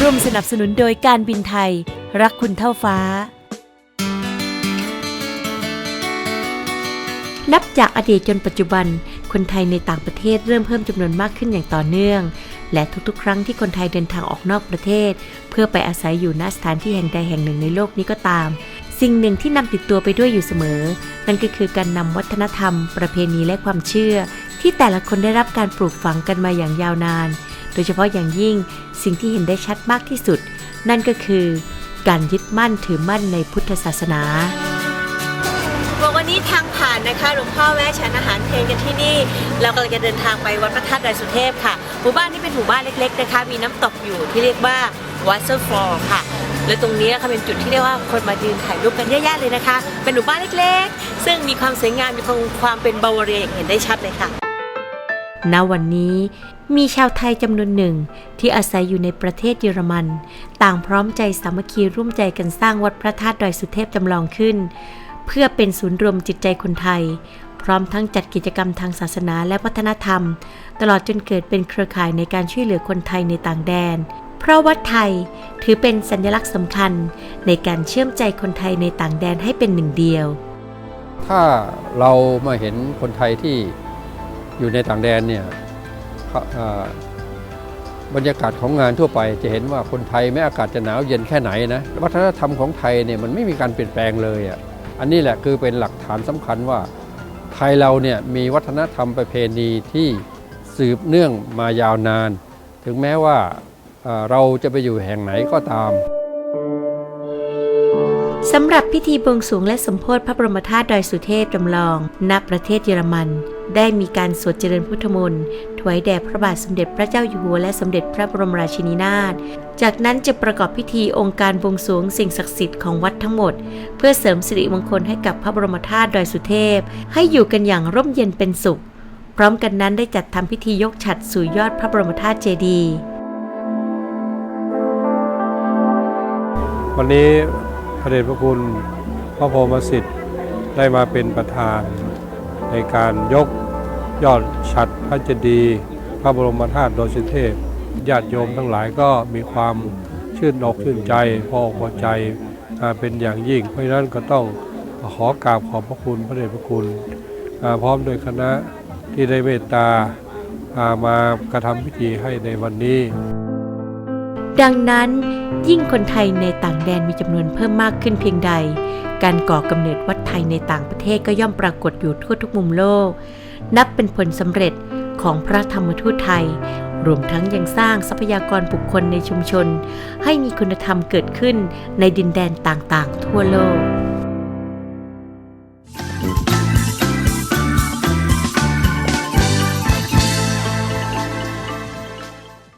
ร่วมสนับสนุนโดยการบินไทย รักคุณเท่าฟ้า นับจากอดีตจนปัจจุบัน คนไทยในต่างประเทศเริ่มเพิ่มจำนวนมากขึ้นอย่างต่อเนื่อง และทุกๆ ครั้งที่คนไทยเดินทางออกนอกประเทศ เพื่อไปอาศัยอยู่ณสถานที่แห่งใดแห่งหนึ่งในโลกนี้ก็ตาม สิ่งหนึ่งที่นำติดตัวไปด้วยอยู่เสมอ นั่นก็คือการนำวัฒนธรรม ประเพณีและความเชื่อ ที่แต่ละคนได้รับการปลูกฝังกันมาอย่างยาวนาน โดยเฉพาะอย่างยิ่งสิ่งที่เห็นได้ชัดมากที่สุด นั่นก็คือการยึดมั่นถือมั่นในพุทธศาสนาวันนี้ทางผ่านนะคะหลวงพ่อแวะฉันอาหารเพลงกันที่นี่เรากำลังจะเดินทางไปวัดพระธาตุดอยสุเทพค่ะหมู่บ้านนี้เป็นหมู่บ้านเล็กๆนะคะ มีน้ำตกอยู่ที่เรียกว่า Waterfall ค่ะและตรงนี้นะคะเป็นจุดที่เรียกว่าคนมายืนถ่ายรูปกันเยอะแยะเลยนะคะ เป็นหมู่บ้านเล็กๆ ซึ่งมีความสวยงามมีความเป็นบาวาเรียอย่างเห็นได้ชัดเลยค่ะ ณวันนี้มีชาวไทยจำนวนหนึ่งที่อาศัยอยู่ในประเทศเยอรมัน ต่างพร้อมใจสามัคคีร่วมใจกันสร้างวัดพระธาตุดอยสุเทพจำลองขึ้น เพื่อเป็นศูนย์รวมจิตใจคนไทย พร้อมทั้งจัดกิจกรรมทางศาสนาและวัฒนธรรม ตลอดจนเกิดเป็นเครือข่ายในการช่วยเหลือคนไทยในต่างแดน เพราะวัดไทยถือเป็นสัญลักษณ์สำคัญในการเชื่อมใจคนไทยในต่างแดนให้เป็นหนึ่งเดียว ถ้าเรามาเห็นคนไทยที่ อยู่ในต่างแดนเนี่ยบรรยากาศของงานทั่วไปจะเห็นว่าคนไทยแม้อากาศจะหนาวเย็นแค่ไหนนะวัฒนธรรมของไทยเนี่ยมันไม่มีการเปลี่ยนแปลงเลยอะอันนี้แหละคือเป็นหลักฐานสำคัญว่า ไทยเราเนี่ยมีวัฒนธรรมประเพณีที่สืบเนื่องมายาวนาน ถึงแม้ว่าเราจะไปอยู่แห่งไหนก็ตาม สำหรับพิธีบวงสรวงและสมโพธิพระบรมธาตุดอยสุเทพจำลอง ณ ประเทศเยอรมัน ได้มีการสวดเจริญพุทธมนต์ถวายแด่พระบาทสมเด็จพระเจ้าอยู่หัวและสมเด็จพระบรมราชินีนาถ จากนั้นจะประกอบพิธีองค์การบวงสรวงสิ่งศักดิ์สิทธิ์ของวัดทั้งหมด เพื่อเสริมสิริมงคลให้กับพระบรมธาตุดอยสุเทพ ให้อยู่กันอย่างร่มเย็นเป็นสุข พร้อมกันนั้นได้จัดทำพิธียกฉัตรสู่ยอดพระบรมธาตุเจดีย์วันนี้ ระเดชพระคุณพระพรหมสิทธิ์ได้มาเป็นประธาน ในการยกยอดฉัตรพระเจดีย์พระบรมธาตุดอยสุเทพญาติโยมทั้งหลายก็มีความชื่นอกชื่นใจพอพอใจเป็นอย่างยิ่ง เพราะนั้นก็ต้องขอกราบขอบพระคุณพระเดชพระคุณพร้อมโดยคณะที่ได้เมตตามากระทำพิธีให้ในวันนี้ ดังนั้น ยิ่งคนไทยในต่างแดนมีจำนวนเพิ่มมากขึ้นเพียงใด การก่อกำเนิดวัดไทยในต่างประเทศก็ย่อมปรากฏอยู่ทั่วทุกมุมโลก นับเป็นผลสำเร็จของพระธรรมทูตไทย รวมทั้งยังสร้างทรัพยากรบุคคลในชุมชน ให้มีคุณธรรมเกิดขึ้นในดินแดนต่างๆ ทั่วโลก